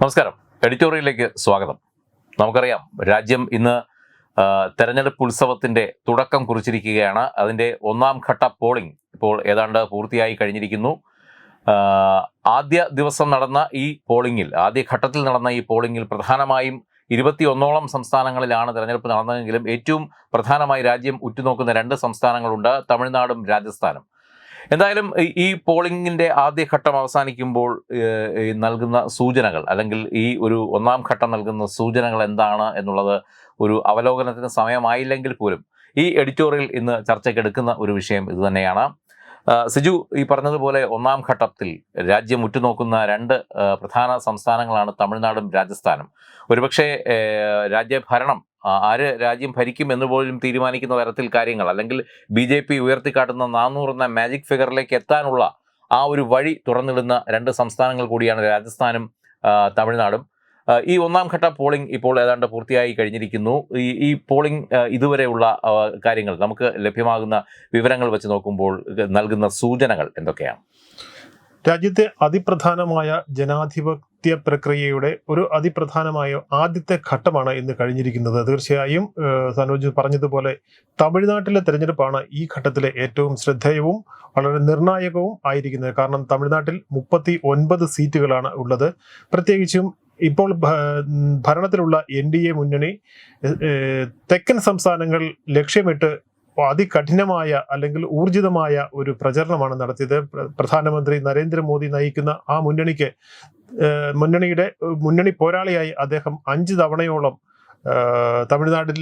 നമസ്കാരം. എഡിറ്റോറിയലിലേക്ക് സ്വാഗതം. നമുക്കറിയാം രാജ്യം ഇന്ന് തെരഞ്ഞെടുപ്പ് ഉത്സവത്തിന്റെ തുടക്കം കുറിച്ചിരിക്കുകയാണ്. അതിന്റെ ഒന്നാം ഘട്ട പോളിംഗ് ഇപ്പോൾ ഏതാണ്ട് പൂർത്തിയായി കഴിഞ്ഞിരിക്കുന്നു. ആദ്യ ദിവസം നടന്ന ഈ പോളിംഗിൽ ആദ്യ ഘട്ടത്തിൽ നടന്ന ഈ പോളിംഗിൽ പ്രധാനമായും ഇരുപത്തിയൊന്നോളം സംസ്ഥാനങ്ങളിലാണ് തെരഞ്ഞെടുപ്പ് നടന്നതെങ്കിലും ഏറ്റവും പ്രധാനമായി രാജ്യം ഉറ്റുനോക്കുന്ന രണ്ട് സംസ്ഥാനങ്ങളുണ്ട് തമിഴ്നാടും രാജസ്ഥാനും. എന്തായാലും ഈ- പോളിങ്ങിന്റെ ആദ്യഘട്ടം അവസാനിക്കുമ്പോൾ നൽകുന്ന സൂചനകൾ അല്ലെങ്കിൽ ഈ ഒരു ഒന്നാം ഘട്ടം നൽകുന്ന സൂചനകൾ എന്താണ് എന്നുള്ളത് ഒരു അവലോകനത്തിന് സമയമായില്ലെങ്കിൽ പോലും ഈ എഡിറ്റോറിയൽ ഇന്ന് ചർച്ചയ്ക്ക് എടുക്കുന്ന ഒരു വിഷയം ഇതുതന്നെയാണ് സിജു ഈ പറഞ്ഞതുപോലെ ഒന്നാം ഘട്ടത്തിൽ രാജ്യം ഉറ്റുനോക്കുന്ന രണ്ട് പ്രധാന സംസ്ഥാനങ്ങളാണ് തമിഴ്നാടും രാജസ്ഥാനും. ഒരുപക്ഷെ രാജ്യഭരണം ആര് രാജ്യം ഭരിക്കും എന്ന് പോലും തീരുമാനിക്കുന്ന തരത്തിൽ കാര്യങ്ങൾ. അല്ലെങ്കിൽ ബി ജെ പി ഉയർത്തിക്കാട്ടുന്ന നാനൂറ് എന്ന മാജിക് ഫിഗറിലേക്ക് എത്താനുള്ള ആ ഒരു വഴി തുറന്നിടുന്ന രണ്ട് സംസ്ഥാനങ്ങൾ കൂടിയാണ് രാജസ്ഥാനും തമിഴ്നാടും. ഈ ഒന്നാം ഘട്ട പോളിംഗ് ഇപ്പോൾ ഏതാണ്ട് പൂർത്തിയായി കഴിഞ്ഞിരിക്കുന്നു. ഈ ഈ പോളിംഗ് ഇതുവരെയുള്ള കാര്യങ്ങൾ നമുക്ക് ലഭ്യമാകുന്ന വിവരങ്ങൾ വെച്ച് നോക്കുമ്പോൾ നൽകുന്ന സൂചനകൾ എന്തൊക്കെയാണ്? രാജ്യത്തെ അതിപ്രധാനമായ ജനാധിപത്യ പ്രക്രിയയുടെ ഒരു അതിപ്രധാനമായ ആദ്യത്തെ ഘട്ടമാണ് ഇന്ന് കഴിഞ്ഞിരിക്കുന്നത്. തീർച്ചയായും സനോജ് പറഞ്ഞതുപോലെ തമിഴ്നാട്ടിലെ തെരഞ്ഞെടുപ്പാണ് ഈ ഘട്ടത്തിലെ ഏറ്റവും ശ്രദ്ധേയവും വളരെ നിർണായകവും ആയിരിക്കുന്നത്. കാരണം തമിഴ്നാട്ടിൽ മുപ്പത്തി ഒൻപത് സീറ്റുകളാണ് ഉള്ളത്. പ്രത്യേകിച്ചും ഇപ്പോൾ ഭരണത്തിലുള്ള എൻ ഡി എ മുന്നണി തെക്കൻ സംസ്ഥാനങ്ങൾ ലക്ഷ്യമിട്ട് അതികഠിനമായ അല്ലെങ്കിൽ ഊർജിതമായ ഒരു പ്രചരണമാണ് നടത്തിയത് പ്ര- പ്രധാനമന്ത്രി നരേന്ദ്രമോദി നയിക്കുന്ന ആ മുന്നണിക്ക് മുന്നണിയുടെ മുന്നണി പോരാളിയായി അദ്ദേഹം അഞ്ച് തവണയോളം തമിഴ്നാട്ടിൽ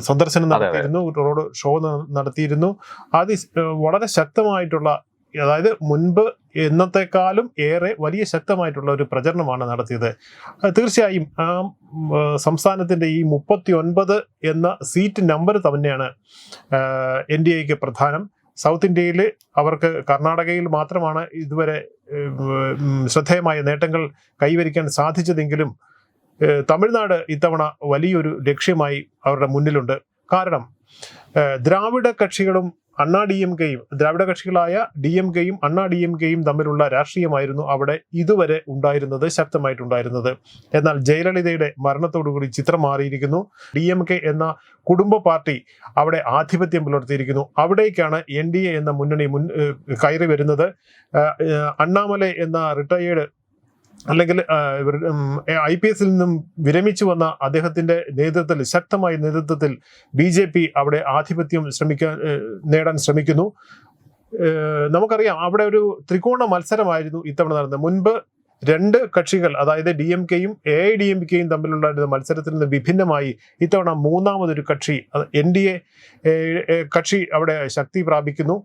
സന്ദർശനം. നടത്തിയിരുന്നു റോഡ് ഷോ നടത്തിയിരുന്നു അത് വളരെ ശക്തമായിട്ടുള്ള അതായത് മുൻപ് എന്നത്തെക്കാളും ഏറെ വലിയ ശക്തമായിട്ടുള്ള ഒരു പ്രചരണമാണ് നടത്തിയത്. തീർച്ചയായും ആ സംസ്ഥാനത്തിന്റെ ഈ മുപ്പത്തി ഒൻപത് എന്ന സീറ്റ് നമ്പർ തന്നെയാണ് എൻ ഡി എക്ക് പ്രധാനം. സൗത്ത് ഇന്ത്യയിൽ അവർക്ക് കർണാടകയിൽ മാത്രമാണ് ഇതുവരെ ശ്രദ്ധേയമായ നേട്ടങ്ങൾ കൈവരിക്കാൻ സാധിച്ചതെങ്കിലും തമിഴ്നാട് ഇത്തവണ വലിയൊരു ലക്ഷ്യമായി അവരുടെ മുന്നിലുണ്ട്. കാരണം ദ്രാവിഡ കക്ഷികളും അണ്ണാ ഡി എം കെയും ദ്രാവിഡ കക്ഷികളായ ഡി എം കെയും അണ്ണാ ഡി എം കെയും തമ്മിലുള്ള രാഷ്ട്രീയമായിരുന്നു അവിടെ ഇതുവരെ ഉണ്ടായിരുന്നത് ശക്തമായിട്ടുണ്ടായിരുന്നത്. എന്നാൽ ജയലളിതയുടെ മരണത്തോടുകൂടി ചിത്രം മാറിയിരിക്കുന്നു. ഡി എം കെ എന്ന കുടുംബ പാർട്ടി അവിടെ ആധിപത്യം പുലർത്തിയിരിക്കുന്നു. അവിടേക്കാണ് എൻ ഡി എ എന്ന മുന്നണി മുൻ കയറി വരുന്നത്. ഏഹ് എന്ന റിട്ടയേർഡ് അല്ലെങ്കിൽ ഐ പി എസിൽ നിന്നും വിരമിച്ചു വന്ന അദ്ദേഹത്തിന്റെ നേതൃത്വത്തിൽ ശക്തമായ നേതൃത്വത്തിൽ ബി ജെ പി അവിടെ ആധിപത്യം ശ്രമിക്കാൻ നേടാൻ ശ്രമിക്കുന്നു. നമുക്കറിയാം അവിടെ ഒരു ത്രികോണ മത്സരമായിരുന്നു ഇത്തവണ നടന്നത്. മുൻപ് രണ്ട് കക്ഷികൾ അതായത് ഡി എം കെയും എ ഐ ഡി എം കെയും തമ്മിലുണ്ടായിരുന്ന മത്സരത്തിൽ നിന്ന് വിഭിന്നമായി ഇത്തവണ മൂന്നാമതൊരു കക്ഷി എൻ ഡി എ കക്ഷി അവിടെ ശക്തി പ്രാപിക്കുന്നു.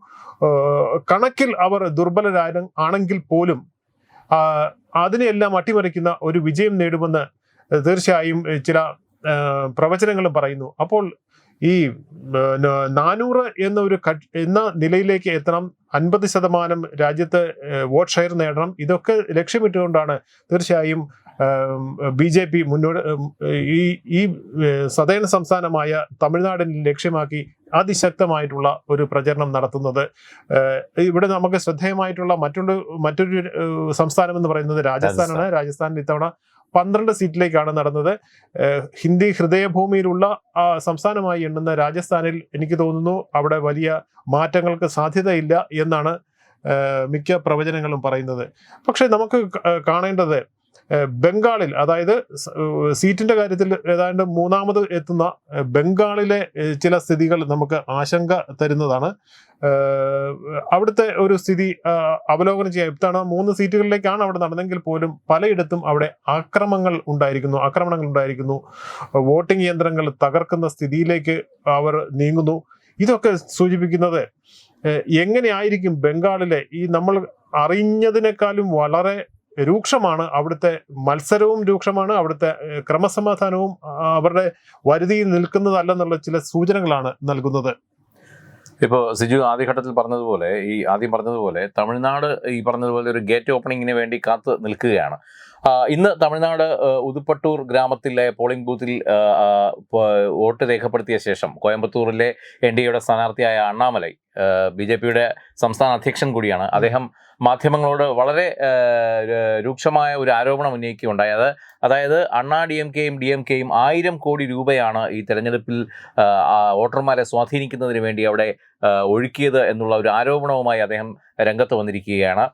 കണക്കിൽ അവർ ദുർബലരായ ആണെങ്കിൽ പോലും അതിനെയെല്ലാം അട്ടിമറിക്കുന്ന ഒരു വിജയം നേടുമെന്ന് തീർച്ചയായും ചില പ്രവചനങ്ങളും പറയുന്നു. അപ്പോൾ ഈ നാനൂറ് എന്ന ഒരു എന്ന നിലയിലേക്ക് എത്തണം അൻപത് ശതമാനം രാജ്യത്ത് വോട്ട് ഷെയർ നേടണം ഇതൊക്കെ ലക്ഷ്യമിട്ടുകൊണ്ടാണ് തീർച്ചയായും ബി ജെ പി മുന്നോട്ട് ഈ ഈ സതേൺ സംസ്ഥാനമായ തമിഴ്നാടിനെ ലക്ഷ്യമാക്കി അതിശക്തമായിട്ടുള്ള ഒരു പ്രചരണം നടത്തുന്നത്. ഇവിടെ നമുക്ക് ശ്രദ്ധേയമായിട്ടുള്ള മറ്റൊരു മറ്റൊരു സംസ്ഥാനം എന്ന് പറയുന്നത് രാജസ്ഥാനാണ്. രാജസ്ഥാനിൽ ഇത്തവണ പന്ത്രണ്ട് സീറ്റിലേക്കാണ് നടന്നത്. ഹിന്ദി ഹൃദയഭൂമിയിലുള്ള ആ സംസ്ഥാനമായി എണ്ണുന്ന രാജസ്ഥാനിൽ എനിക്ക് തോന്നുന്നു അവിടെ വലിയ മാറ്റങ്ങൾക്ക് സാധ്യതയില്ല എന്നാണ് മിക്ക പ്രവചനങ്ങളും പറയുന്നത്. പക്ഷെ നമുക്ക് കാണേണ്ടത് ബംഗാളിൽ അതായത് സീറ്റിന്റെ കാര്യത്തിൽ ഏതാണ്ട് മൂന്നാമത് എത്തുന്ന ബംഗാളിലെ ചില സ്ഥിതികൾ നമുക്ക് ആശങ്ക തരുന്നതാണ്. അവിടുത്തെ ഒരു സ്ഥിതി അവലോകനം ചെയ്യാം. ഇത്തവണ മൂന്ന് സീറ്റുകളിലേക്കാണ് അവിടെ നടന്നെങ്കിൽ പോലും പലയിടത്തും അവിടെ ആക്രമങ്ങൾ ഉണ്ടായിരിക്കുന്നു ആക്രമണങ്ങൾ ഉണ്ടായിരിക്കുന്നു. വോട്ടിംഗ് യന്ത്രങ്ങൾ തകർക്കുന്ന സ്ഥിതിയിലേക്ക് അവർ നീങ്ങുന്നു. ഇതൊക്കെ സൂചിപ്പിക്കുന്നത് എങ്ങനെയായിരിക്കും ബംഗാളിലെ ഈ നമ്മൾ അറിഞ്ഞതിനേക്കാളും വളരെ രൂക്ഷമാണ് അവിടുത്തെ മത്സരവും രൂക്ഷമാണ്. അവിടുത്തെ ക്രമസമാധാനവും അവരുടെ വരുതിയിൽ നിൽക്കുന്നതല്ലെന്നുള്ള ചില സൂചനകളാണ് നൽകുന്നത്. ഇപ്പോൾ സിജു ആദ്യഘട്ടത്തിൽ പറഞ്ഞതുപോലെ ഈ ആദ്യം പറഞ്ഞതുപോലെ തമിഴ്നാട് ഈ പറഞ്ഞതുപോലെ ഒരു ഗേറ്റ് ഓപ്പണിങ്ങിന് വേണ്ടി കാത്ത് നിൽക്കുകയാണ്. ഇന്ന് തമിഴ്നാട് ഉതുപ്പട്ടൂർ ഗ്രാമത്തിലെ പോളിംഗ് ബൂത്തിൽ വോട്ട് രേഖപ്പെടുത്തിയ ശേഷം കോയമ്പത്തൂരിലെ എൻ ഡി എയുടെ സ്ഥാനാർത്ഥിയായ അണ്ണാമലൈ ബി ജെ പിയുടെ സംസ്ഥാന അധ്യക്ഷൻ കൂടിയാണ്. അദ്ദേഹം മാധ്യമങ്ങളോട് വളരെ രൂക്ഷമായ ഒരു ആരോപണം ഉന്നയിക്കുകയുണ്ടായി. അത് അതായത് അണ്ണാ ഡി എം കെയും ഡി എം കെയും ആയിരം കോടി രൂപയാണ് ഈ തെരഞ്ഞെടുപ്പിൽ വോട്ടർമാരെ സ്വാധീനിക്കുന്നതിന് വേണ്ടി അവിടെ ഒഴുക്കിയത് എന്നുള്ള ഒരു ആരോപണവുമായി അദ്ദേഹം രംഗത്ത് വന്നിരിക്കുകയാണ്.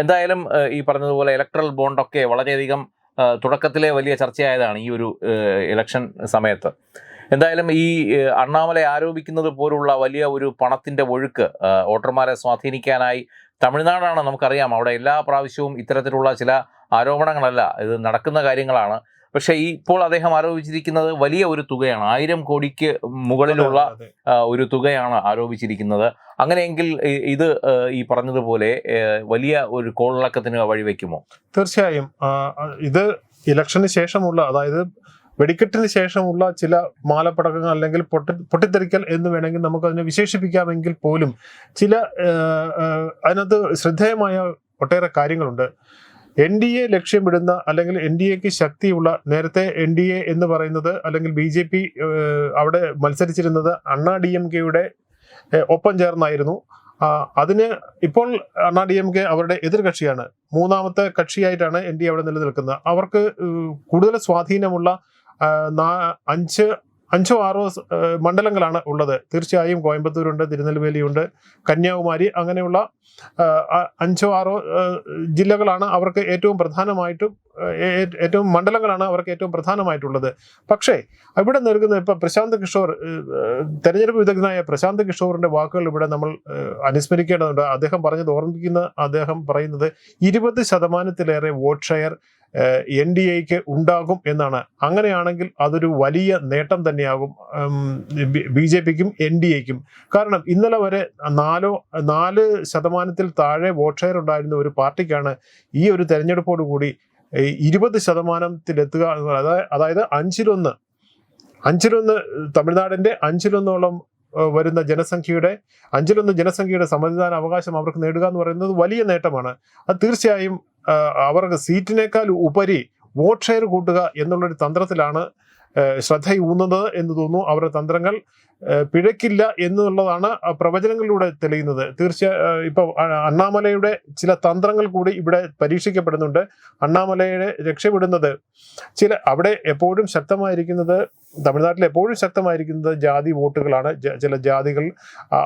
എന്തായാലും ഈ പറഞ്ഞതുപോലെ ഇലക്ട്രൽ ബോണ്ടൊക്കെ വളരെയധികം തുടക്കത്തിലെ വലിയ ചർച്ചയായതാണ് ഈ ഒരു ഇലക്ഷൻ സമയത്ത്. എന്തായാലും ഈ അണ്ണാമലെ ആരോപിക്കുന്നത് പോലുള്ള വലിയ ഒരു പണത്തിന്റെ ഒഴുക്ക് വോട്ടർമാരെ സ്വാധീനിക്കാനായി തമിഴ്നാടാണ് നമുക്കറിയാം. അവിടെ എല്ലാ പ്രാവശ്യവും ഇത്തരത്തിലുള്ള ചില ആരോപണങ്ങളല്ല ഇത് നടക്കുന്ന കാര്യങ്ങളാണ്. പക്ഷേ ഈ ഇപ്പോൾ അദ്ദേഹം ആരോപിച്ചിരിക്കുന്നത് വലിയ ഒരു തുകയാണ്. ആയിരം കോടിക്ക് മുകളിലുള്ള ഒരു തുകയാണ് ആരോപിച്ചിരിക്കുന്നത്. അങ്ങനെയെങ്കിൽ ഇത് ഈ പറഞ്ഞതുപോലെ വലിയ ഒരു കോളിളക്കത്തിന് വഴിവെക്കുമോ തീർച്ചയായും. ഇത് ഇലക്ഷന് ശേഷമുള്ള അതായത് വെടിക്കെട്ടിന് ശേഷമുള്ള ചില മാലപ്പടക്കങ്ങൾ അല്ലെങ്കിൽ പൊട്ടി പൊട്ടിത്തെറിക്കൽ എന്ന് വേണമെങ്കിൽ നമുക്ക് അതിനെ വിശേഷിപ്പിക്കാമെങ്കിൽ പോലും ചില അതിനകത്ത് ശ്രദ്ധേയമായ ഒട്ടേറെ കാര്യങ്ങളുണ്ട്. എൻ ഡി എ ലക്ഷ്യമിടുന്ന അല്ലെങ്കിൽ എൻ ഡി എക്ക് ശക്തിയുള്ള നേരത്തെ എൻ ഡി എ എന്ന് പറയുന്നത് അല്ലെങ്കിൽ ബി ജെ പി അവിടെ മത്സരിച്ചിരുന്നത് അണ്ണാ ഡി എം കെയുടെ ഒപ്പം ചേർന്നായിരുന്നു. അതിന് ഇപ്പോൾ അണ്ണാ ഡി എം കെ അവരുടെ എതിർകക്ഷിയാണ്. മൂന്നാമത്തെ കക്ഷിയായിട്ടാണ് എൻ ഡി അവിടെ നിലനിൽക്കുന്നത്. അവർക്ക് കൂടുതൽ സ്വാധീനമുള്ള അഞ്ച് അഞ്ചോ ആറോ മണ്ഡലങ്ങളാണ് ഉള്ളത്. തീർച്ചയായും കോയമ്പത്തൂരുണ്ട് തിരുനെൽവേലിയുണ്ട് കന്യാകുമാരി അങ്ങനെയുള്ള അഞ്ചോ ആറോ ജില്ലകളാണ് അവർക്ക് ഏറ്റവും പ്രധാനമായിട്ടും ഏറ്റവും മണ്ഡലങ്ങളാണ് അവർക്ക് ഏറ്റവും പ്രധാനമായിട്ടുള്ളത്. പക്ഷേ ഇവിടെ നിൽക്കുന്ന ഇപ്പം പ്രശാന്ത് കിഷോർ തെരഞ്ഞെടുപ്പ് വിദഗ്ധനായ പ്രശാന്ത് കിഷോറിന്റെ വാക്കുകൾ ഇവിടെ നമ്മൾ അനുസ്മരിക്കേണ്ടതുണ്ട്. അദ്ദേഹം പറഞ്ഞത് ഓർമ്മിക്കുന്ന അദ്ദേഹം പറയുന്നത് ഇരുപത് ശതമാനത്തിലേറെ വോട്ട് ഷെയർ എൻ ഡി എക്ക് ഉണ്ടാകും എന്നാണ്. അങ്ങനെയാണെങ്കിൽ അതൊരു വലിയ നേട്ടം തന്നെയാകും ബി ജെ പിക്കും എൻ ഡി എക്കും. കാരണം ഇന്നലെ വരെ നാലോ നാല് ശതമാനത്തിൽ താഴെ വോട്ട് ഷെയർ ഉണ്ടായിരുന്ന ഒരു പാർട്ടിക്കാണ് ഈ ഒരു തെരഞ്ഞെടുപ്പോടുകൂടി കൂടി ഇരുപത് ശതമാനത്തിലെത്തുക അതായത് അതായത് അഞ്ചിലൊന്ന് അഞ്ചിലൊന്ന് തമിഴ്നാടിന്റെ അഞ്ചിലൊന്നോളം വരുന്ന ജനസംഖ്യയുടെ അഞ്ചിലൊന്ന് ജനസംഖ്യയുടെ സമ്മതിദാന അവകാശം അവർക്ക് നേടുക എന്ന് പറയുന്നത് വലിയ നേട്ടമാണ്. അത് തീർച്ചയായും അവർക്ക് സീറ്റിനേക്കാൾ ഉപരി വോട്ട് ഷെയർ കൂട്ടുക എന്നുള്ളൊരു തന്ത്രത്തിലാണ് ശ്രദ്ധയൂന്നുന്നത് എന്ന് തോന്നുന്നു. അവരുടെ തന്ത്രങ്ങൾ പിഴക്കില്ല എന്നുള്ളതാണ് പ്രവചനങ്ങളിലൂടെ തെളിയുന്നത്. തീർച്ചയായും ഇപ്പൊ അണ്ണാമലയുടെ ചില തന്ത്രങ്ങൾ കൂടി ഇവിടെ പരീക്ഷിക്കപ്പെടുന്നുണ്ട്. അണ്ണാമലയെ രക്ഷപ്പെടുന്നത് ചില അവിടെ എപ്പോഴും ശക്തമായിരിക്കുന്നത് തമിഴ്നാട്ടിൽ എപ്പോഴും ശക്തമായിരിക്കുന്നത് ജാതി വോട്ടുകളാണ്. ചില ജാതികൾ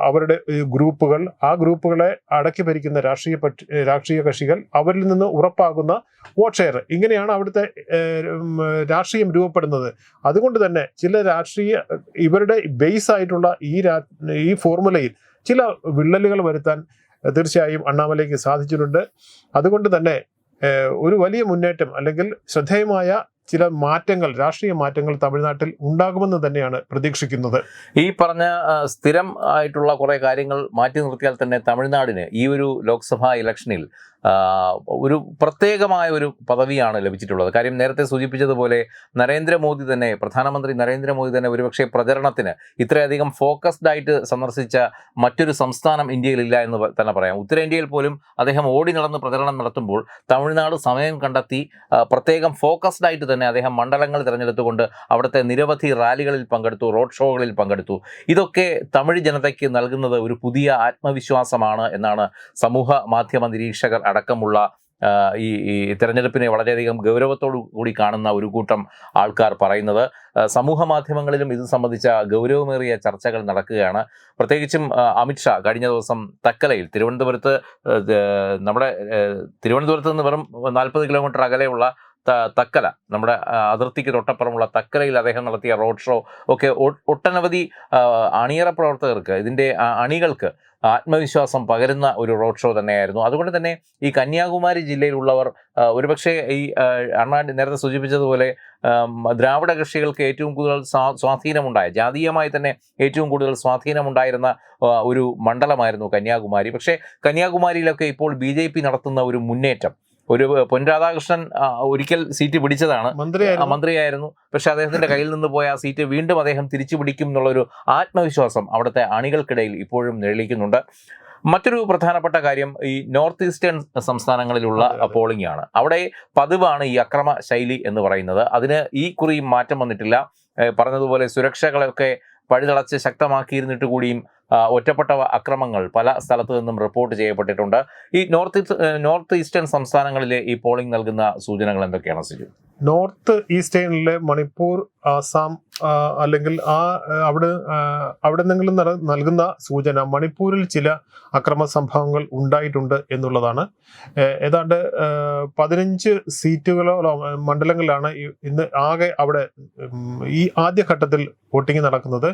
അവരുടെ ഗ്രൂപ്പുകൾ ആ ഗ്രൂപ്പുകളെ അടക്കി ഭരിക്കുന്ന രാഷ്ട്രീയ രാഷ്ട്രീയ കക്ഷികൾ അവരിൽ നിന്ന് ഉറപ്പാകുന്ന വോട്ട് ഷെയർ ഇങ്ങനെയാണ് അവിടുത്തെ രാഷ്ട്രീയം രൂപപ്പെടുന്നത്. അതുകൊണ്ട് തന്നെ ചില രാഷ്ട്രീയ ഇവരുടെ ബേസ് ആയിട്ടുള്ള ഈ ഈ ഫോർമുലയിൽ ചില വിള്ളലുകൾ വരുത്താൻ തീർച്ചയായും അണ്ണാമലയ്ക്ക് സാധിച്ചിട്ടുണ്ട്. അതുകൊണ്ട് തന്നെ ഒരു വലിയ മുന്നേറ്റം അല്ലെങ്കിൽ ശ്രദ്ധേയമായ ചില മാറ്റങ്ങൾ രാഷ്ട്രീയ മാറ്റങ്ങൾ തമിഴ്നാട്ടിൽ ഉണ്ടാകുമെന്ന് തന്നെയാണ് പ്രതീക്ഷിക്കുന്നത്. ഈ പറഞ്ഞ സ്ഥിരം ആയിട്ടുള്ള കുറെ കാര്യങ്ങൾ മാറ്റി നിർത്തിയാൽ തന്നെ തമിഴ്നാടിന് ഈ ഒരു ലോക്സഭാ ഇലക്ഷനിൽ ഒരു പ്രത്യേകമായ ഒരു പദവിയാണ് ലഭിച്ചിട്ടുള്ളത്. കാര്യം നേരത്തെ സൂചിപ്പിച്ചതുപോലെ നരേന്ദ്രമോദി തന്നെ പ്രധാനമന്ത്രി നരേന്ദ്രമോദി തന്നെ ഒരുപക്ഷെ പ്രചരണത്തിന് ഇത്രയധികം ഫോക്കസ്ഡ് ആയിട്ട് സന്ദർശിച്ച മറ്റൊരു സംസ്ഥാനം ഇന്ത്യയിലില്ല എന്ന് തന്നെ പറയാം. ഉത്തരേന്ത്യയിൽ പോലും അദ്ദേഹം ഓടി നടന്ന് പ്രചരണം നടത്തുമ്പോൾ തമിഴ്നാട് സമയം കണ്ടെത്തി പ്രത്യേകം ഫോക്കസ്ഡ് ആയിട്ട് തന്നെ അദ്ദേഹം മണ്ഡലങ്ങൾ തിരഞ്ഞെടുത്തുകൊണ്ട് അവിടുത്തെ നിരവധി റാലികളിൽ പങ്കെടുത്തു റോഡ് ഷോകളിൽ പങ്കെടുത്തു. ഇതൊക്കെ തമിഴ് ജനതയ്ക്ക് നൽകുന്നത് ഒരു പുതിയ ആത്മവിശ്വാസമാണ് എന്നാണ് സമൂഹ മാധ്യമ നിരീക്ഷകർ അടക്കമുള്ള ഈ ഈ തെരഞ്ഞെടുപ്പിനെ വളരെയധികം ഗൗരവത്തോടു കൂടി കാണുന്ന ഒരു കൂട്ടം ആൾക്കാർ പറയുന്നത്. സമൂഹ മാധ്യമങ്ങളിലും ഇത് സംബന്ധിച്ച ഗൗരവമേറിയ ചർച്ചകൾ നടക്കുകയാണ്. പ്രത്യേകിച്ചും അമിത്ഷാ കഴിഞ്ഞ ദിവസം തക്കലയിൽ തിരുവനന്തപുരത്ത് നമ്മുടെ തിരുവനന്തപുരത്ത് നിന്ന് വെറും നാൽപ്പത് കിലോമീറ്റർ അകലെയുള്ള തക്കല. നമ്മുടെ അതിർത്തിക്ക് തൊട്ടപ്പുറമുള്ള തക്കലയിൽ അദ്ദേഹം നടത്തിയ റോഡ് ഷോ ഒക്കെ ഒട്ടനവധി അണിയറ പ്രവർത്തകർക്ക് ഇതിന്റെ അണികൾക്ക് ആത്മവിശ്വാസം പകരുന്ന ഒരു റോഡ് ഷോ തന്നെയായിരുന്നു. അതുകൊണ്ട് തന്നെ ഈ കന്യാകുമാരി ജില്ലയിലുള്ളവർ ഒരുപക്ഷെ ഈ ആ, അണ്ണാ നേരത്തെ സൂചിപ്പിച്ചതുപോലെ ദ്രാവിഡ കക്ഷികൾക്ക് ഏറ്റവും കൂടുതൽ സ്വാ- സ്വാധീനമുണ്ടായ ജാതീയമായി തന്നെ ഏറ്റവും കൂടുതൽ സ്വാധീനമുണ്ടായിരുന്ന ഒരു മണ്ഡലമായിരുന്നു കന്യാകുമാരി. പക്ഷേ കന്യാകുമാരിയിലൊക്കെ ഇപ്പോൾ ബി നടത്തുന്ന ഒരു മുന്നേറ്റം ഒരു പൊൻരാധാകൃഷ്ണൻ ഒരിക്കൽ സീറ്റ് പിടിച്ചതാണ്. മന്ത്രിയായിരുന്നു. പക്ഷെ അദ്ദേഹത്തിന്റെ കയ്യിൽ നിന്ന് പോയ ആ സീറ്റ് വീണ്ടും അദ്ദേഹം തിരിച്ചു പിടിക്കും എന്നുള്ളൊരു ആത്മവിശ്വാസം അവിടുത്തെ അണികൾക്കിടയിൽ ഇപ്പോഴും നിഴലിക്കുന്നുണ്ട്. മറ്റൊരു പ്രധാനപ്പെട്ട കാര്യം ഈ നോർത്ത് ഈസ്റ്റേൺ സംസ്ഥാനങ്ങളിലുള്ള. പോളിംഗ് ആണ്. അവിടെ പതിവാണ് ഈ അക്രമ ശൈലി എന്ന് പറയുന്നത്. അതിന് ഈ കുറി മാറ്റം വന്നിട്ടില്ല. പറഞ്ഞതുപോലെ സുരക്ഷകളൊക്കെ പഴുതളച്ച് ശക്തമാക്കിയിരുന്നിട്ട് കൂടിയും ഒറ്റപ്പെട്ട അക്രമങ്ങൾ പല സ്ഥലത്തു നിന്നും റിപ്പോർട്ട് ചെയ്യപ്പെട്ടിട്ടുണ്ട്. ഈ നോർത്ത് നോർത്ത് ഈസ്റ്റേൺ സംസ്ഥാനങ്ങളിലെ ഈ പോളിംഗ് നൽകുന്ന സൂചനകൾ എന്തൊക്കെയാണ് സിജു? നോർത്ത് ഈസ്റ്റേണിലെ മണിപ്പൂർ ആസാം അല്ലെങ്കിൽ ആ അവിടെ അവിടെ നിന്നെങ്കിലും നൽകുന്ന സൂചന മണിപ്പൂരിൽ ചില അക്രമ സംഭവങ്ങൾ ഉണ്ടായിട്ടുണ്ട് എന്നുള്ളതാണ്. ഏതാണ്ട് പതിനഞ്ച് സീറ്റുകളോ മണ്ഡലങ്ങളിലാണ് ഇന്ന് ആകെ അവിടെ ഈ ആദ്യഘട്ടത്തിൽ വോട്ടിംഗ് നടക്കുന്നത്.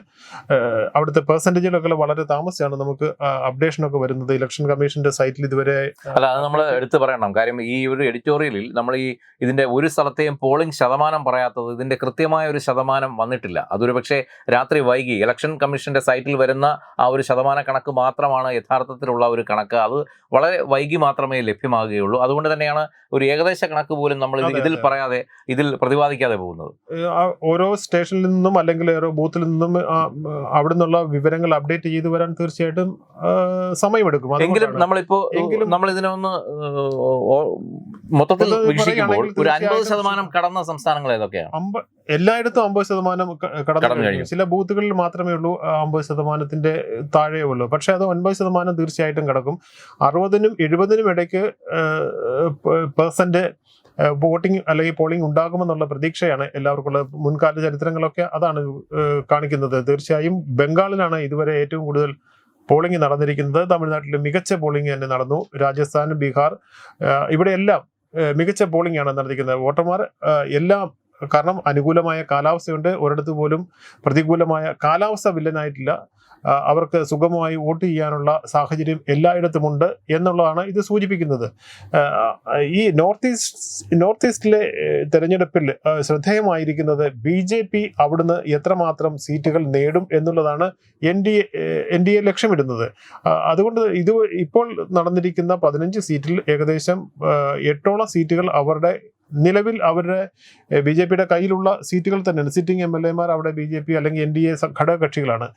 അവിടുത്തെ പെർസെന്റേജിലൊക്കെ വളരെ താമസിച്ചാണ് നമുക്ക് അപ്ഡേഷനൊക്കെ വരുന്നത്. ഇലക്ഷൻ കമ്മീഷന്റെ സൈറ്റിൽ ഇതുവരെ അല്ല അത് നമ്മൾ എടുത്തു പറയണം. കാര്യം ഈ ഒരു എഡിറ്റോറിയലിൽ നമ്മൾ ഈ ഇതിന്റെ ഒരു സ്ഥലത്തെയും പോളിംഗ് ശതമാനം പറയാത്തത് ഇതിന്റെ കൃത്യമായ ഒരു ശതമാനം വന്നിട്ടില്ല. അതൊരു പക്ഷേ രാത്രി വൈകി. ഇലക്ഷൻ കമ്മീഷന്റെ സൈറ്റിൽ വരുന്ന ആ ഒരു ശതമാന കണക്ക് മാത്രമാണ് യഥാർത്ഥത്തിലുള്ള ഒരു കണക്ക്. അത് വളരെ വൈകി മാത്രമേ ലഭ്യമാകുകയുള്ളൂ. അതുകൊണ്ട് തന്നെയാണ് ഒരു ഏകദേശ കണക്ക് പോലും നമ്മൾ ഇതിൽ പറയാതെ ഇതിൽ പ്രതിപാദിക്കാതെ പോകുന്നത്. ഓരോ സ്റ്റേഷനിൽ നിന്നും അല്ലെങ്കിൽ ഓരോ ബൂത്തിൽ നിന്നും അവിടെ നിന്നുള്ള വിവരങ്ങൾ അപ്ഡേറ്റ് ചെയ്തു വരാൻ തീർച്ചയായിട്ടും സമയമെടുക്കും. എങ്കിലും. നമ്മളിപ്പോ നമ്മൾ ഇതിനെ ഒന്ന് ഏഹ്, ഓ- മൊത്തത്തിൽ വീക്ഷിക്കുമ്പോൾ ഒരു അൻപത് ശതമാനം കടന്ന സംസ്ഥാനങ്ങൾ ഏതൊക്കെയാണ്? അമ്പ എല്ലായിടത്തും അമ്പത് ശതമാനം കടന്നു കഴിഞ്ഞു. ചില ബൂത്തുകളിൽ മാത്രമേ ഉള്ളൂ അമ്പത് ശതമാനത്തിന്റെ താഴെ ഉള്ളൂ. പക്ഷെ അത് ഒൻപത് ശതമാനം തീർച്ചയായിട്ടും കിടക്കും. അറുപതിനും എഴുപതിനും ഇടയ്ക്ക് പേഴ്സന്റ് വോട്ടിംഗ് അല്ലെങ്കിൽ പോളിംഗ് ഉണ്ടാകുമെന്നുള്ള പ്രതീക്ഷയാണ് എല്ലാവർക്കുള്ള മുൻകാല ചരിത്രങ്ങളൊക്കെ അതാണ് കാണിക്കുന്നത്. തീർച്ചയായും ബംഗാളിലാണ് ഇതുവരെ ഏറ്റവും കൂടുതൽ പോളിംഗ് നടന്നിരിക്കുന്നത്. തമിഴ്നാട്ടിൽ മികച്ച പോളിംഗ് തന്നെ നടന്നു. രാജസ്ഥാൻ ബീഹാർ ഇവിടെയെല്ലാം മികച്ച പോളിംഗ് ആണ് നടത്തിക്കുന്നത് വോട്ടർമാർ എല്ലാം കാരണം അനുകൂലമായ കാലാവസ്ഥയുണ്ട്. ഒരിടത്ത് പോലും പ്രതികൂലമായ കാലാവസ്ഥ വില്ലനായിട്ടില്ല. അവർക്ക് സുഗമമായി വോട്ട് ചെയ്യാനുള്ള സാഹചര്യം എല്ലായിടത്തുമുണ്ട് എന്നുള്ളതാണ് ഇത് സൂചിപ്പിക്കുന്നത്. ഈ നോർത്ത് ഈസ്റ്റ് നോർത്ത് ഈസ്റ്റിലെ തെരഞ്ഞെടുപ്പിൽ ശ്രദ്ധേയമായിരിക്കുന്നത് ബി ജെ പി അവിടുന്ന് എത്രമാത്രം സീറ്റുകൾ നേടും എന്നുള്ളതാണ് N D A N D A ലക്ഷ്യമിടുന്നത്. അതുകൊണ്ട് ഇത് ഇപ്പോൾ നടന്നിരിക്കുന്ന പതിനഞ്ച് സീറ്റിൽ ഏകദേശം എട്ടോളം സീറ്റുകൾ അവരുടെ നിലവിൽ അവരുടെ ബി ജെ പിയുടെ കയ്യിലുള്ള സീറ്റുകൾ തന്നെയാണ്. സിറ്റിംഗ് എം എൽ എമാർ അവിടെ ബി ജെ പി അല്ലെങ്കിൽ എൻ ഡി എ ഘടകകക്ഷികളാണ്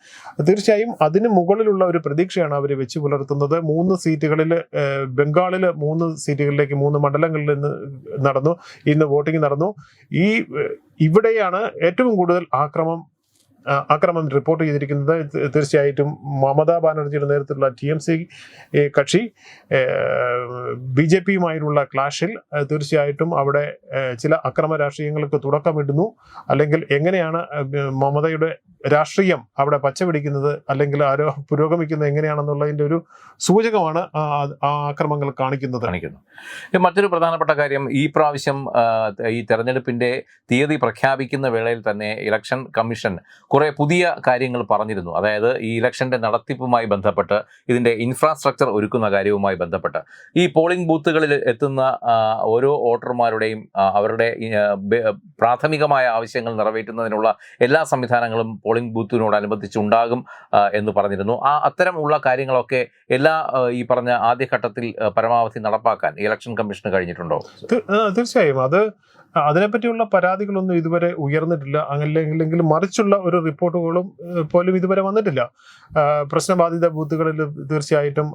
തീർച്ചയായും അതിന് മുകളിലുള്ള ഒരു പ്രതീക്ഷയാണ് അവർ വെച്ച് പുലർത്തുന്നത്. മൂന്ന് സീറ്റുകളിൽ ബംഗാളിൽ മൂന്ന് സീറ്റുകളിലേക്ക് മൂന്ന് മണ്ഡലങ്ങളിൽ നിന്ന് നടന്നു. ഇന്ന് വോട്ടിംഗ് നടന്നു. ഈ ഇവിടെയാണ് ഏറ്റവും കൂടുതൽ ആക്രമം ആക്രമണം റിപ്പോർട്ട് ചെയ്തിരിക്കുന്നത് തീർച്ചയായിട്ടും മമതാ ബാനർജിയുടെ നേതൃത്വത്തിലുള്ള ടി എം സി കക്ഷി ബി ജെ പിയുമായിട്ടുള്ള ക്ലാഷിൽ തീർച്ചയായിട്ടും അവിടെ ചില അക്രമ രാഷ്ട്രീയങ്ങൾക്ക് തുടക്കമിടുന്നു. അല്ലെങ്കിൽ എങ്ങനെയാണ് മമതയുടെ രാഷ്ട്രീയം അവിടെ പച്ചപിടിക്കുന്നത് അല്ലെങ്കിൽ ആരോ പുരോഗമിക്കുന്നത് എങ്ങനെയാണെന്നുള്ളതിന്റെ ഒരു സൂചകമാണ് ആ ആക്രമങ്ങൾ കാണിക്കുന്നത്. കാണിക്കുന്നു. മറ്റൊരു പ്രധാനപ്പെട്ട കാര്യം ഈ പ്രാവശ്യം ഈ തെരഞ്ഞെടുപ്പിന്റെ തീയതി പ്രഖ്യാപിക്കുന്ന വേളയിൽ തന്നെ ഇലക്ഷൻ കമ്മീഷൻ കുറെ പുതിയ കാര്യങ്ങൾ പറഞ്ഞിരുന്നു. അതായത് ഈ ഇലക്ഷന്റെ നടത്തിപ്പുമായി ബന്ധപ്പെട്ട് ഇതിന്റെ ഇൻഫ്രാസ്ട്രക്ചർ ഒരുക്കുന്ന കാര്യവുമായി ബന്ധപ്പെട്ട്. ഈ പോളിംഗ് ബൂത്തുകളിൽ എത്തുന്ന ഓരോ വോട്ടർമാരുടെയും അവരുടെ പ്രാഥമികമായ ആവശ്യങ്ങൾ നിറവേറ്റുന്നതിനുള്ള എല്ലാ സംവിധാനങ്ങളും പോളിംഗ് ബൂത്തിനോടനുബന്ധിച്ച് ഉണ്ടാകും എന്ന് പറഞ്ഞിരുന്നു. ആ അത്തരമുള്ള കാര്യങ്ങളൊക്കെ എല്ലാ ഈ പറഞ്ഞ ആദ്യഘട്ടത്തിൽ പരമാവധി നടപ്പാക്കാൻ ഇലക്ഷൻ കമ്മീഷന് കഴിഞ്ഞിട്ടുണ്ടോ? തീർച്ചയായും. അത് അതിനെപ്പറ്റിയുള്ള പരാതികളൊന്നും ഇതുവരെ ഉയർന്നിട്ടില്ല. അല്ലെങ്കിൽ മറിച്ചുള്ള ഒരു റിപ്പോർട്ടുകളും പോലും ഇതുവരെ വന്നിട്ടില്ല. പ്രശ്നബാധിത ബൂത്തുകളിൽ തീർച്ചയായിട്ടും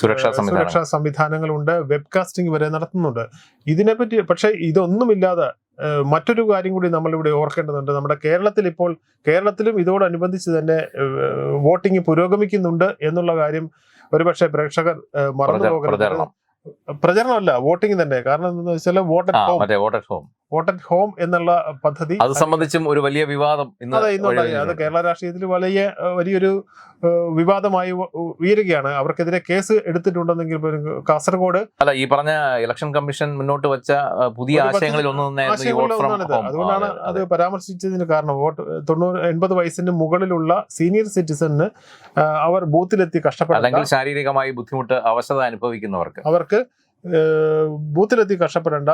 സുരക്ഷാ സുരക്ഷാ സംവിധാനങ്ങളുണ്ട്. വെബ്കാസ്റ്റിംഗ് വരെ നടത്തുന്നുണ്ട്. ഇതിനെപ്പറ്റി പക്ഷേ ഇതൊന്നുമില്ലാതെ മറ്റൊരു കാര്യം കൂടി നമ്മളിവിടെ ഓർക്കേണ്ടതുണ്ട്. നമ്മുടെ കേരളത്തിൽ ഇപ്പോൾ കേരളത്തിലും ഇതോടനുബന്ധിച്ച് തന്നെ വോട്ടിംഗ് പുരോഗമിക്കുന്നുണ്ട് എന്നുള്ള കാര്യം ഒരുപക്ഷെ പ്രേക്ഷകർ മറന്നു പോകരുത്. പ്രചരണമല്ല വോട്ടിംഗ് തന്നെ. കാരണം എന്താണെന്ന് വെച്ചാൽ വോട്ട് ആ അറ്റ് ഹോം. മറ്റേ വോട്ട് അറ്റ് ഹോം എന്നുള്ള പദ്ധതി അത് സംബന്ധിച്ചും ഒരു വലിയ വിവാദം ഇന്ന് അതെ ഇന്നുണ്ടായി. അത് കേരള രാഷ്ട്രീയത്തിൽ വലിയ വലിയൊരു വിവാദമായി ഉയരുകയാണ്. അവർക്കെതിരെ കേസ് എടുത്തിട്ടുണ്ടെന്നെങ്കിൽ കാസർഗോഡ് അല്ല ഈ പറഞ്ഞ ഇലക്ഷൻ കമ്മീഷൻ മുന്നോട്ട് വെച്ച പുതിയ ആശയങ്ങളിൽ ഒന്ന് അതുകൊണ്ടാണ് അത് പരാമർശിച്ചതിന് കാരണം. വോട്ട് തൊണ്ണൂറ് എൺപത് വയസ്സിന് മുകളിലുള്ള സീനിയർ സിറ്റിസണിന് അവർ ബൂത്തിലെത്തി കഷ്ടപ്പെട്ട അല്ലെങ്കിൽ ശാരീരികമായി ബുദ്ധിമുട്ട് അവശത അനുഭവിക്കുന്നവർക്ക്. അവർക്ക് ബൂത്തിലെത്തി കഷ്ടപ്പെടേണ്ട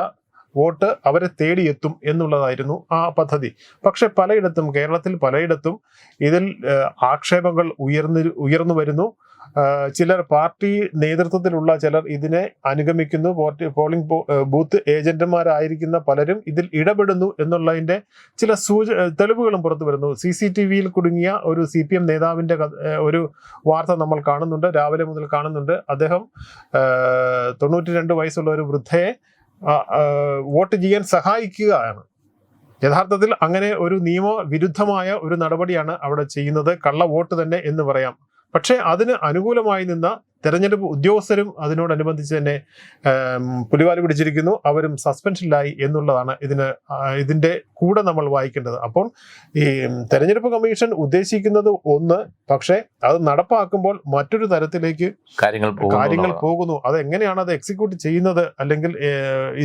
വോട്ട് അവരെ തേടിയെത്തും എന്നുള്ളതായിരുന്നു ആ പദ്ധതി. പക്ഷെ പലയിടത്തും കേരളത്തിൽ പലയിടത്തും ഇതിൽ ആക്ഷേപങ്ങൾ ഉയർന്നു ഉയർന്നു വരുന്നു. ചിലർ പാർട്ടി നേതൃത്വത്തിലുള്ള ചിലർ ഇതിനെ അനുഗമിക്കുന്നു. പോളിംഗ് ബൂത്ത് ഏജന്റുമാരായിരിക്കുന്ന പലരും ഇതിൽ ഇടപെടുന്നു എന്നുള്ളതിന്റെ ചില സൂച തെളിവുകളും പുറത്തു വരുന്നു. സി സി ടി വിയിൽ കുടുങ്ങിയ ഒരു സി പി എം നേതാവിന്റെ ഒരു വാർത്ത നമ്മൾ കാണുന്നുണ്ട്. രാവിലെ മുതൽ കാണുന്നുണ്ട്. അദ്ദേഹം തൊണ്ണൂറ്റി രണ്ട് വയസ്സുള്ള ഒരു വൃദ്ധയെ വോട്ട് ചെയ്യാൻ സഹായിക്കുകയാണ് യഥാർത്ഥത്തിൽ അങ്ങനെ ഒരു നിയമവിരുദ്ധമായ ഒരു നടപടിയാണ് അവിടെ ചെയ്യുന്നത്. കള്ള വോട്ട് തന്നെ എന്ന് പറയാം. പക്ഷേ അതിന് അനുകൂലമായി നിന്ന തെരഞ്ഞെടുപ്പ് ഉദ്യോഗസ്ഥരും അതിനോടനുബന്ധിച്ച് തന്നെ പുലിവാലി പിടിച്ചിരിക്കുന്നു. അവരും സസ്പെൻഷനിലായി എന്നുള്ളതാണ് ഇതിന് ഇതിന്റെ ഇതിന്റെ കൂടെ നമ്മൾ വായിക്കേണ്ടത്. അപ്പോൾ ഈ തെരഞ്ഞെടുപ്പ് കമ്മീഷൻ ഉദ്ദേശിക്കുന്നത് ഒന്ന് പക്ഷേ അത് നടപ്പാക്കുമ്പോൾ മറ്റൊരു തരത്തിലേക്ക് കാര്യങ്ങൾ കാര്യങ്ങൾ. പോകുന്നു. അത് എങ്ങനെയാണ് അത് എക്സിക്യൂട്ട് ചെയ്യുന്നത്? അല്ലെങ്കിൽ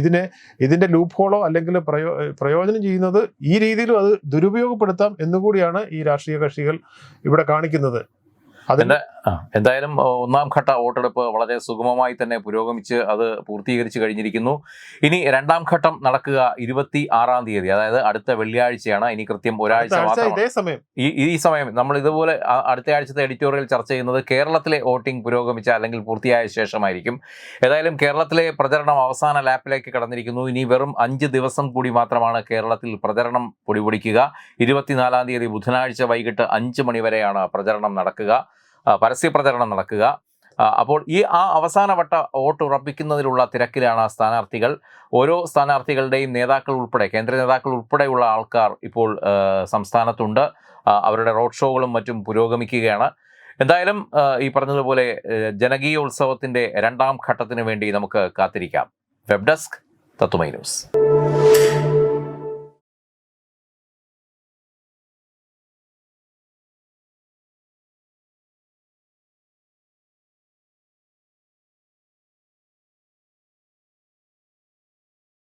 ഇതിനെ ഇതിന്റെ ലൂപ്പ് ഹോളോ അല്ലെങ്കിൽ പ്രയോ പ്രയോജനം ചെയ്യുന്നത് ഈ രീതിയിലും അത് ദുരുപയോഗപ്പെടുത്താം എന്നുകൂടിയാണ് ഈ രാഷ്ട്രീയ കക്ഷികൾ ഇവിടെ കാണിക്കുന്നത്. അതിന്റെ എന്തായാലും ഒന്നാം ഘട്ട വോട്ടെടുപ്പ് വളരെ സുഗമമായി തന്നെ പുരോഗമിച്ച് അത് പൂർത്തീകരിച്ചു കഴിഞ്ഞിരിക്കുന്നു. ഇനി രണ്ടാം ഘട്ടം നടക്കുക ഇരുപത്തി ആറാം തീയതി അതായത് അടുത്ത വെള്ളിയാഴ്ചയാണ്. ഇനി കൃത്യം ഒരാഴ്ച ഈ ഈ സമയം നമ്മൾ ഇതുപോലെ അടുത്ത ആഴ്ചത്തെ എഡിറ്റോറിയൽ ചർച്ച ചെയ്യുന്നത് കേരളത്തിലെ വോട്ടിംഗ് പുരോഗമിച്ച അല്ലെങ്കിൽ പൂർത്തിയായ ശേഷമായിരിക്കും. ഏതായാലും കേരളത്തിലെ പ്രചരണം അവസാന ലാപ്പിലേക്ക് കടന്നിരിക്കുന്നു. ഇനി വെറും അഞ്ച് ദിവസം കൂടി മാത്രമാണ് കേരളത്തിൽ പ്രചരണം പൊടിപൊടിക്കുക. ഇരുപത്തിനാലാം തീയതി ബുധനാഴ്ച വൈകിട്ട് അഞ്ച് മണി വരെയാണ് പ്രചരണം നടക്കുക. ആ, പരസ്യ പ്രചരണം നടക്കുക അപ്പോൾ ഈ ആ അവസാനവട്ട വോട്ട് ഉറപ്പിക്കുന്നതിലുള്ള തിരക്കിലാണ് സ്ഥാനാർത്ഥികൾ. ഓരോ സ്ഥാനാർത്ഥികളുടെയും നേതാക്കൾ ഉൾപ്പെടെ കേന്ദ്ര നേതാക്കൾ ഉൾപ്പെടെയുള്ള ആൾക്കാർ ഇപ്പോൾ സംസ്ഥാനത്തുണ്ട്. അവരുടെ റോഡ് ഷോകളും മറ്റും പുരോഗമിക്കുകയാണ്. എന്തായാലും ഈ പറഞ്ഞതുപോലെ ജനകീയ ഉത്സവത്തിന്റെ രണ്ടാം ഘട്ടത്തിന് വേണ്ടി നമുക്ക് കാത്തിരിക്കാം. വെബ് ഡെസ്ക് തത്തുമൈ ന്യൂസ്.